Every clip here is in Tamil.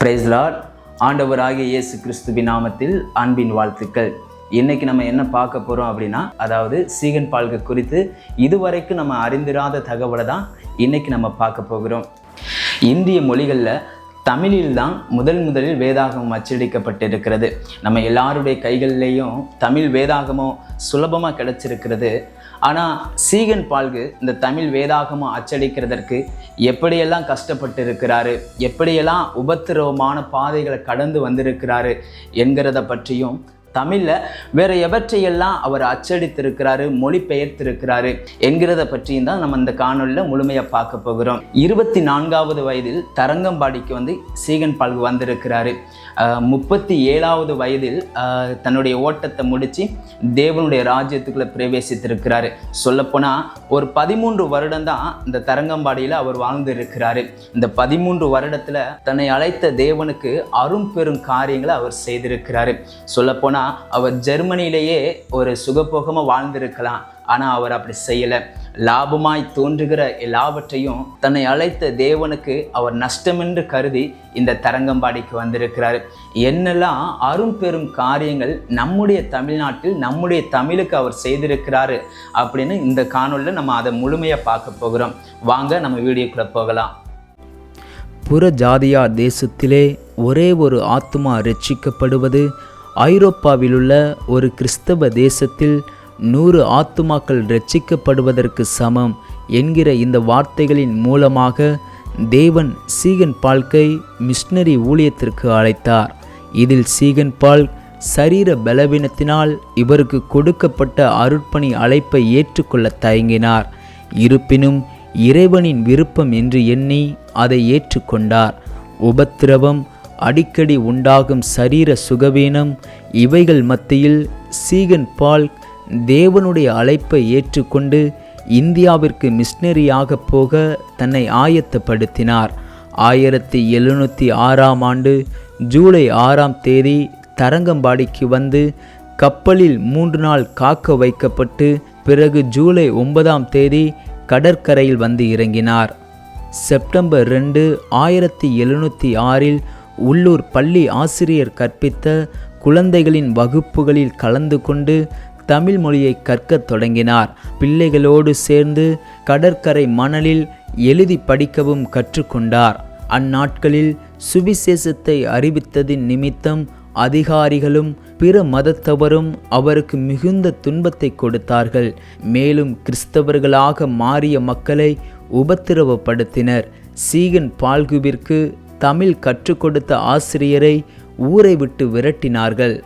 பிரைஸ் லார்ட் ஆண்டவராகிய இயேசு கிறிஸ்துவின் நாமத்தில் அன்பின் வாழ்த்துக்கள். இன்னைக்கு நம்ம என்ன பார்க்க போகிறோம் அப்படின்னா அதாவது சீகன் பால்கள் குறித்து இதுவரைக்கும் நம்ம அறிந்திராத தகவலை தான் இன்னைக்கு நம்ம பார்க்க போகிறோம். இந்திய மொழிகளில் தமிழில் தான் முதல் முதலில் வேதாகமம் அச்சடிக்கப்பட்டிருக்கிறது. நம்ம எல்லாருடைய கைகள்லேயும் தமிழ் வேதாகமம் சுலபமாக கிடைச்சிருக்கிறது. ஆனால் சீகன் பால்கு இந்த தமிழ் வேதாகமம் அச்சடிக்கிறதற்கு எப்படியெல்லாம் கஷ்டப்பட்டு இருக்கிறாரு எப்படியெல்லாம் உபத்திரவமான பாதைகளை கடந்து வந்திருக்கிறாரு என்கிறத பற்றியும் தமிழில் வேற எவற்றையெல்லாம் அவர் அச்சடித்திருக்கிறாரு மொழிபெயர்த்திருக்கிறாரு என்கிறத பற்றியும் தான் நம்ம இந்த காணொலியில் முழுமையாக பார்க்க போகிறோம். இருபத்தி நான்காவது வயதில் தரங்கம்பாடிக்கு வந்து சீகன் பால்கு வந்திருக்கிறாரு. முப்பத்தி ஏழாவது வயதில் தன்னுடைய ஓட்டத்தை முடித்து தேவனுடைய ராஜ்யத்துக்குள்ளே பிரவேசித்திருக்கிறாரு. சொல்லப்போனால் ஒரு பதிமூன்று வருடம் தான் இந்த தரங்கம்பாடியில் அவர் வாழ்ந்து இருக்கிறாரு இந்த பதிமூன்று வருடத்தில் தன்னை அழைத்த தேவனுக்கு அரும் பெரும் காரியங்களை அவர் செய்திருக்கிறாரு. சொல்லப்போனால் அவர் ஜெர்மனியிலேயே ஒரு சுகபோகமாக வாழ்ந்திருக்கலாம். ஆனால் அவர் அப்படி செய்யலை. லாபமாய் தோன்றுகிற எல்லாவற்றையும் தன்னை அழைத்த தேவனுக்கு அவர் நஷ்டமென்று கருதி இந்த தரங்கம்பாடிக்கு வந்திருக்கிறார். என்னெல்லாம் அரும் பெரும் காரியங்கள் நம்முடைய தமிழ்நாட்டில் நம்முடைய தமிழுக்கு அவர் செய்திருக்கிறாரு அப்படின்னு இந்த காணொலியில் நம்ம அதை முழுமையாக பார்க்க போகிறோம். வாங்க நம்ம வீடியோக்குள்ளே போகலாம். புற ஜாதியார் தேசத்திலே ஒரே ஒரு ஆத்மா ரட்சிக்கப்படுவது ஐரோப்பாவிலுள்ள ஒரு கிறிஸ்தவ தேசத்தில் நூறு ஆத்துமாக்கள் ரட்சிக்கப்படுவதற்கு சமம் என்கிற இந்த வார்த்தைகளின் மூலமாக தேவன் சீகன் பால்கை மிஷினரி ஊழியத்திற்கு அழைத்தார். இதில் சீகன் பால் சரீர பலவீனத்தினால் இவருக்கு கொடுக்கப்பட்ட அருட்பணி அழைப்பை ஏற்றுக்கொள்ள தயங்கினார். இருப்பினும் இறைவனின் விருப்பம் என்று எண்ணி அதை ஏற்றுக்கொண்டார். உபத்திரவம் அடிக்கடி உண்டாகும் சரீர சுகவீனம் இவைகள் மத்தியில் சீகன் பால் தேவனுடைய அழைப்பை ஏற்றுக்கொண்டு இந்தியாவிற்கு மிஷினரியாக போக தன்னை ஆயத்தப்படுத்தினார். ஆயிரத்தி எழுநூற்றி ஆறாம் ஆண்டு ஜூலை ஆறாம் தேதி தரங்கம்பாடிக்கு வந்து கப்பலில் மூன்று நாள் காக்க வைக்கப்பட்டு பிறகு ஜூலை ஒன்பதாம் தேதி கடற்கரையில் வந்து இறங்கினார். செப்டம்பர் ரெண்டு ஆயிரத்தி எழுநூற்றி ஆறில் உள்ளூர் பள்ளி ஆசிரியர் கற்பித்த குழந்தைகளின் வகுப்புகளில் கலந்து கொண்டு தமிழ் மொழியை கற்கத் தொடங்கினார். பிள்ளைகளோடு சேர்ந்து கடற்கரை மணலில் எழுதி படிக்கவும் கற்றுக்கொண்டார். அந்நாட்களில் சுவிசேஷத்தை அறிவித்ததின் நிமித்தம் அதிகாரிகளும் பிற மதத்தவரும் அவருக்கு மிகுந்த துன்பத்தை கொடுத்தார்கள். மேலும் கிறிஸ்தவர்களாக மாறிய மக்களை உபத்திரவப்படுத்தினர். சீகன் பால்குவிற்கு தமிழ் கற்றுக் கொடுத்த ஆசிரியரை ஊரை விட்டு விரட்டினார்கள்.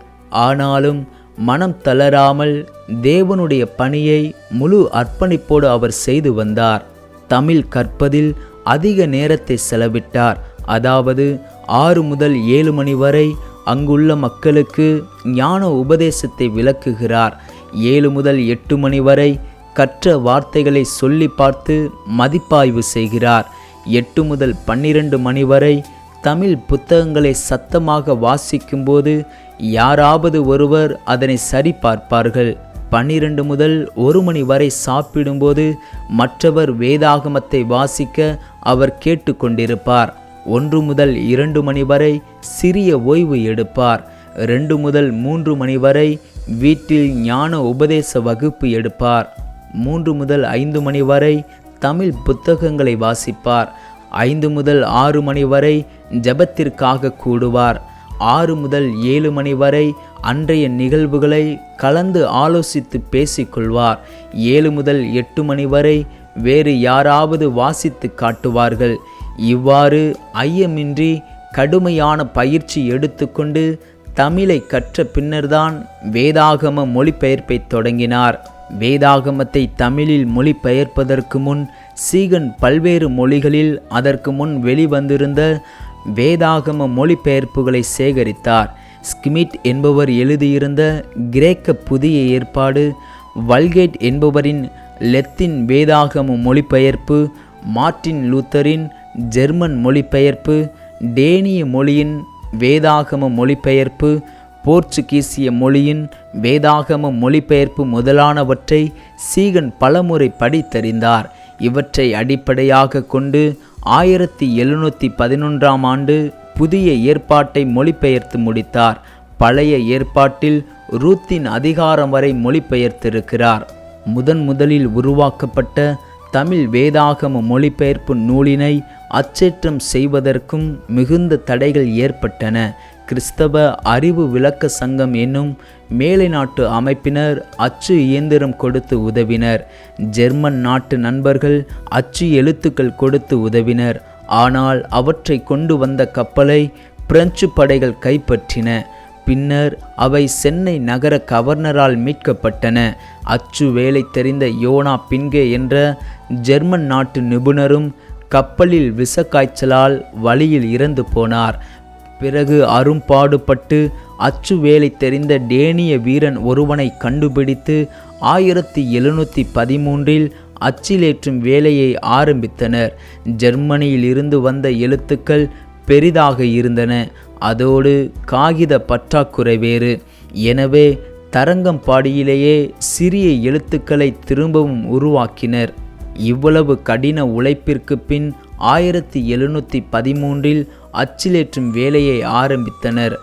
ஆனாலும் மனம் தளராமல் தேவனுடைய பணியை முழு அர்ப்பணிப்போடு அவர் செய்து வந்தார். தமிழ் கற்பதில் அதிக நேரத்தை செலவிட்டார். அதாவது ஆறு முதல் ஏழு மணி வரை அங்குள்ள மக்களுக்கு ஞான உபதேசத்தை விளக்குகிறார். ஏழு முதல் எட்டு மணி வரை கற்ற வார்த்தைகளை சொல்லி பார்த்து மதிப்பாய்வு செய்கிறார். எட்டு முதல் பன்னிரண்டு மணி வரை தமிழ் புத்தகங்களை சத்தமாக வாசிக்கும்போது யாராவது ஒருவர் அதனை சரி பார்ப்பார்கள் பன்னிரண்டு முதல் ஒரு மணி வரை சாப்பிடும்போது மற்றவர் வேதாகமத்தை வாசிக்க அவர் கேட்டுக்கொண்டிருப்பார். ஒன்று முதல் இரண்டு மணி வரை சிறிய ஓய்வு எடுப்பார். ரெண்டு முதல் மூன்று மணி வரை வீட்டில் ஞான உபதேச வகுப்பு எடுப்பார். மூன்று முதல் ஐந்து மணி வரை தமிழ் புத்தகங்களை வாசிப்பார். ஐந்து முதல் ஆறு மணி வரை ஜபத்திற்காக கூடுவார். ஆறு முதல் ஏழு மணி வரை அன்றைய நிகழ்வுகளை கலந்து ஆலோசித்து பேசிக்கொள்வார். ஏழு முதல் எட்டு மணி வரை வேறு யாராவது வாசித்து காட்டுவார்கள். இவ்வாறு ஐயமின்றி கடுமையான பயிற்சி எடுத்துக்கொண்டு தமிழை கற்ற பின்னர்தான் வேதாகம மொழிபெயர்ப்பை தொடங்கினார். வேதாகமத்தை தமிழில் மொழிபெயர்ப்பதற்கு முன் சீகன் பல்வேறு மொழிகளில் அதற்கு முன் வெளிவந்திருந்த வேதாகம மொழிபெயர்ப்புகளை சேகரித்தார். ஸ்கிமிட் என்பவர் எழுதியிருந்த கிரேக்க புதிய ஏற்பாடு வல்கேட் என்பவரின் லெத்தின் வேதாகம மொழிபெயர்ப்பு மார்ட்டின் லூத்தரின் ஜெர்மன் மொழிபெயர்ப்பு டேனிய மொழியின் வேதாகம மொழிபெயர்ப்பு போர்ச்சுகீசிய மொழியின் வேதாகம மொழிபெயர்ப்பு முதலானவற்றை சீகன் பலமுறை படித்தறிந்தார். இவற்றை அடிப்படையாக கொண்டு ஆயிரத்தி எழுநூற்றி பதினொன்றாம் ஆண்டு புதிய ஏற்பாட்டை மொழிபெயர்த்து முடித்தார். பழைய ஏற்பாட்டில் ரூத்தின் அதிகாரம் வரை மொழிபெயர்த்திருக்கிறார். முதன் முதலில் உருவாக்கப்பட்ட தமிழ் வேதாகம மொழிபெயர்ப்பு நூலினை அச்சேற்றம் செய்வதற்கும் மிகுந்த தடைகள் ஏற்பட்டன. கிறிஸ்தவ அறிவு விளக்க சங்கம் என்னும் மேலை நாட்டு அமைப்பினர் அச்சு இயந்திரம் கொடுத்து உதவினர். ஜெர்மன் நாட்டு நண்பர்கள் அச்சு எழுத்துக்கள் கொடுத்து உதவினர். ஆனால் அவற்றை கொண்டு வந்த கப்பலை பிரெஞ்சு படைகள் கைப்பற்றின. பின்னர் அவை சென்னை நகர கவர்னரால் மீட்கப்பட்டன. அச்சு வேலை தெரிந்த யோனா பின்கே என்ற ஜெர்மன் நாட்டு நிபுணரும் கப்பலில் விஷக்காய்ச்சலால் வழியில் இறந்து போனார். பிறகு அரும்பாடுபட்டு அச்சு வேலை தெரிந்த டேனிய வீரன் ஒருவனை கண்டுபிடித்து ஆயிரத்தி எழுநூற்றி பதிமூன்றில் அச்சிலேற்றும் வேலையை ஆரம்பித்தனர். ஜெர்மனியில் இருந்து வந்த எழுத்துக்கள் பெரிதாக இருந்தன. அதோடு காகித பற்றாக்குறை வேறு. எனவே தரங்கம்பாடியிலேயே சிறிய எழுத்துக்களை திரும்பவும் உருவாக்கினர். இவ்வளவு கடின உழைப்பிற்கு பின் ஆயிரத்தி எழுநூற்றி பதிமூன்றில் அச்சிலேற்றும் வேலையை ஆரம்பித்தனர்.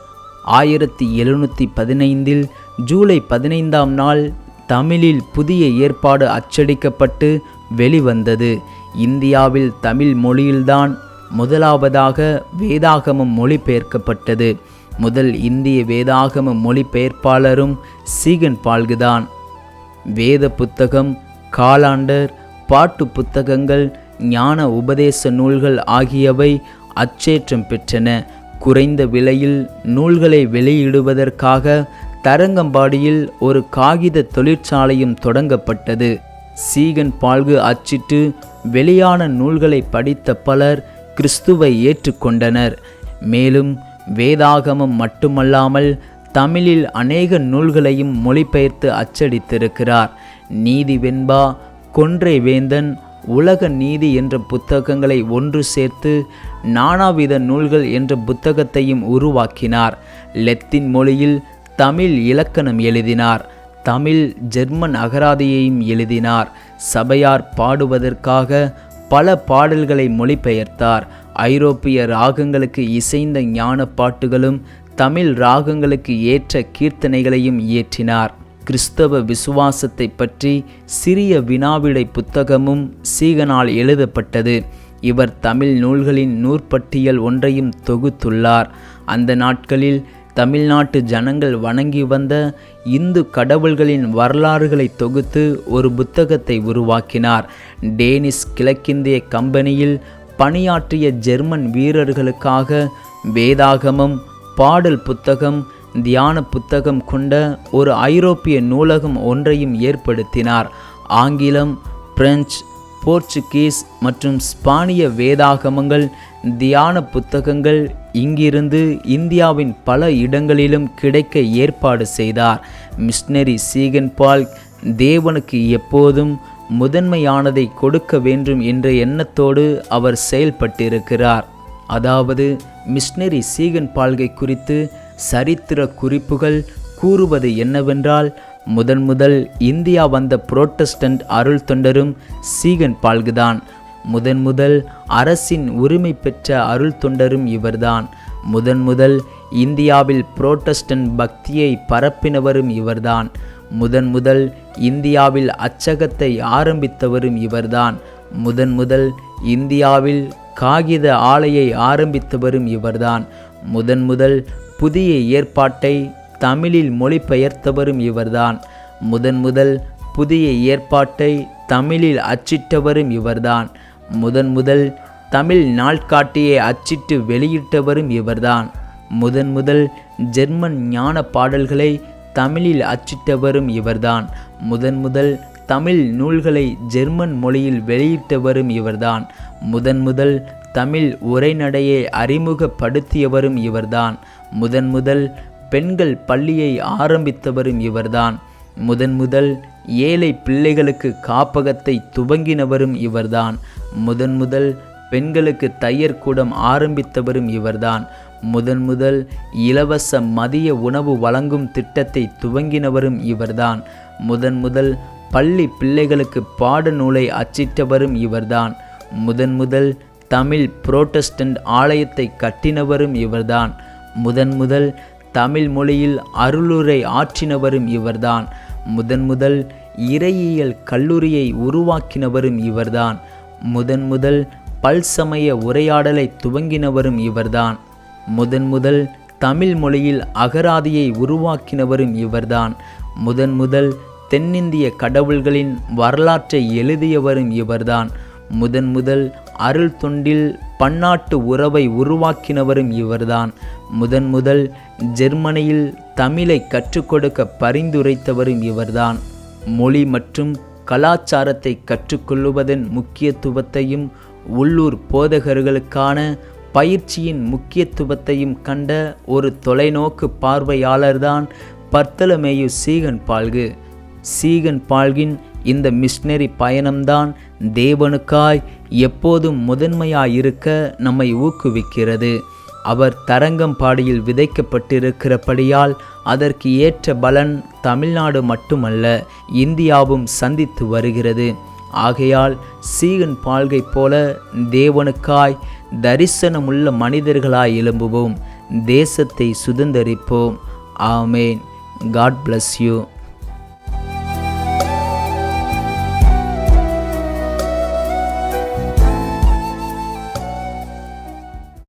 ஆயிரத்தி எழுநூற்றி பதினைந்தில் ஜூலை பதினைந்தாம் நாள் தமிழில் புதிய ஏற்பாடு அச்சடிக்கப்பட்டு வெளிவந்தது. இந்தியாவில் தமிழ் மொழியில்தான் முதலாவதாக வேதாகமம் மொழிபெயர்க்கப்பட்டது. முதல் இந்திய வேதாகம மொழிபெயர்ப்பாளரும் சீகன் பால்குதான். வேத புத்தகம் காலாண்டர் பாட்டு புத்தகங்கள் ஞான உபதேச நூல்கள் ஆகியவை அச்சேற்றம் பெற்றன. குறைந்த விலையில் நூல்களை வெளியிடுவதற்காக தரங்கம்பாடியில் ஒரு காகித தொழிற்சாலையும் தொடங்கப்பட்டது. சீகன் பால்கு அச்சிட்டு வெளியான நூல்களை படித்த பலர் கிறிஸ்துவை ஏற்றுக்கொண்டனர். மேலும் வேதாகமம் மட்டுமல்லாமல் தமிழில் அநேக நூல்களையும் மொழிபெயர்த்து அச்சடித்திருக்கிறார். நீதி வெண்பா கொன்றை வேந்தன் உலக நீதி என்ற புத்தகங்களை ஒன்று சேர்த்து நானாவித நூல்கள் என்ற புத்தகத்தையும் உருவாக்கினார். லெத்தின் மொழியில் தமிழ் இலக்கணம் எழுதினார். தமிழ் ஜெர்மன் அகராதியையும் எழுதினார். சபையார் பாடுவதற்காக பல பாடல்களை மொழிபெயர்த்தார். ஐரோப்பிய ராகங்களுக்கு இசைந்த ஞான பாட்டுகளும் தமிழ் ராகங்களுக்கு ஏற்ற கீர்த்தனைகளையும் இயற்றினார். கிறிஸ்தவ விசுவாசத்தை பற்றி சிறிய வினாவிடை புத்தகமும் சீகனால் எழுதப்பட்டது. இவர் தமிழ் நூல்களின் நூற்பட்டியல் ஒன்றையும் தொகுத்துள்ளார். அந்த நாட்களில் தமிழ்நாட்டு ஜனங்கள் வணங்கி வந்த இந்து கடவுள்களின் வரலாறுகளை தொகுத்து ஒரு புத்தகத்தை உருவாக்கினார். டேனிஸ் கிழக்கிந்திய கம்பெனியில் பணியாற்றிய ஜெர்மன் வீரர்களுக்காக வேதாகமம் பாடல் புத்தகம் தியான புத்தகம் கொண்ட ஒரு ஐரோப்பிய நூலகம் ஒன்றையும் ஏற்படுத்தினார். ஆங்கிலம் பிரெஞ்சு போர்ச்சுகீஸ் மற்றும் ஸ்பானிய வேதாகமங்கள் தியான புத்தகங்கள் இங்கிருந்து இந்தியாவின் பல இடங்களிலும் கிடைக்க ஏற்பாடு செய்தார். மிஷினரி சீகன் பால் தேவனுக்கு எப்போதும் முதன்மையானதை கொடுக்க வேண்டும் என்ற எண்ணத்தோடு அவர் செயல்பட்டிருக்கிறார். அதாவது மிஷினரி சீகன் பால்கை குறித்து சரித்திர குறிப்புகள் கூறுவது என்னவென்றால் முதன் முதல் இந்தியா வந்த புரோட்டஸ்டன்ட் அருள் தொண்டரும் சீகன் பால்குதான். முதன் முதல் அரசின் உரிமை பெற்ற அருள் தொண்டரும் இவர்தான். முதன் முதல் இந்தியாவில் புரோட்டஸ்டன்ட் பக்தியை பரப்பினவரும் இவர்தான். முதன் முதல் இந்தியாவில் அச்சகத்தை ஆரம்பித்தவரும் இவர்தான். முதன் முதல் இந்தியாவில் காகித ஆலையை ஆரம்பித்தவரும் இவர்தான். முதன் முதல் புதிய ஏற்பாட்டை தமிழில் மொழிபெயர்த்தவரும் இவர்தான். முதன் முதல் புதிய ஏற்பாட்டை தமிழில் அச்சிட்டவரும் இவர்தான். முதன் முதல் தமிழ் நாள்காட்டியை அச்சிட்டு வெளியிட்டவரும் இவர்தான். முதன் முதல் ஜெர்மன் ஞான பாடல்களை தமிழில் அச்சிட்டவரும் இவர்தான். முதன் முதல் தமிழ் நூல்களை ஜெர்மன் மொழியில் வெளியிட்டவரும் இவர்தான். முதன் முதல் தமிழ் உரைநடையை அறிமுகப்படுத்தியவரும் இவர்தான். முதன் முதல் பெண்கள் பள்ளியை ஆரம்பித்தவரும் இவர்தான். முதன் முதல் ஏழை பிள்ளைகளுக்கு காப்பகத்தை துவங்கினவரும் இவர்தான். முதன் முதல் பெண்களுக்கு தையர் கூடம் ஆரம்பித்தவரும் இவர்தான். முதன் முதல் இலவச மதிய உணவு வழங்கும் திட்டத்தை துவங்கினவரும் இவர்தான். முதன் முதல் பள்ளி பிள்ளைகளுக்கு பாடநூலை அச்சிட்டவரும் இவர்தான். முதன் முதல் தமிழ் புரோட்டஸ்டன்ட் ஆலயத்தை கட்டினவரும் இவர்தான். முதன் முதல் தமிழ் மொழியில் அருளுரை ஆற்றினவரும் இவர்தான். முதன் முதல் இறையியல் கல்லூரியை உருவாக்கினவரும் இவர்தான். முதன் முதல் பல்சமய உரையாடலை துவங்கினவரும் இவர்தான். முதன் முதல் தமிழ் மொழியில் அகராதியை உருவாக்கினவரும் இவர்தான். முதன் முதல் தென்னிந்திய கடவுள்களின் வரலாற்றை எழுதியவரும் இவர்தான். முதன் முதல் அருள் தொண்டில் பன்னாட்டு உறவை உருவாக்கினவரும் இவர்தான். முதன் முதல் ஜெர்மனியில் தமிழை கற்றுக் கொடுக்க பரிந்துரைத்தவரும் இவர்தான். மொழி மற்றும் கலாச்சாரத்தை கற்றுக்கொள்ளுவதன் முக்கியத்துவத்தையும் உள்ளூர் போதகர்களுக்கான பயிற்சியின் முக்கியத்துவத்தையும் கண்ட ஒரு தொலைநோக்கு பார்வையாளர்தான் பர்த்தலமேயு சீகன் பால்கு. சீகன் பால்கின் இந்த மிஷினரி பயணம்தான் தேவனுக்காய் எப்போதும் முதன்மையாயிருக்க நம்மை ஊக்குவிக்கிறது. அவர் தரங்கம்பாடியில் விதைக்கப்பட்டிருக்கிறபடியால் அதற்கு ஏற்ற பலன் தமிழ்நாடு மட்டுமல்ல இந்தியாவும் சந்தித்து வருகிறது. ஆகையால் சீகன் பால்கை போல தேவனுக்காய் தரிசனமுள்ள மனிதர்களாய் எழும்புவோம். தேசத்தை சுதந்தரிப்போம். ஆமேன். God bless you.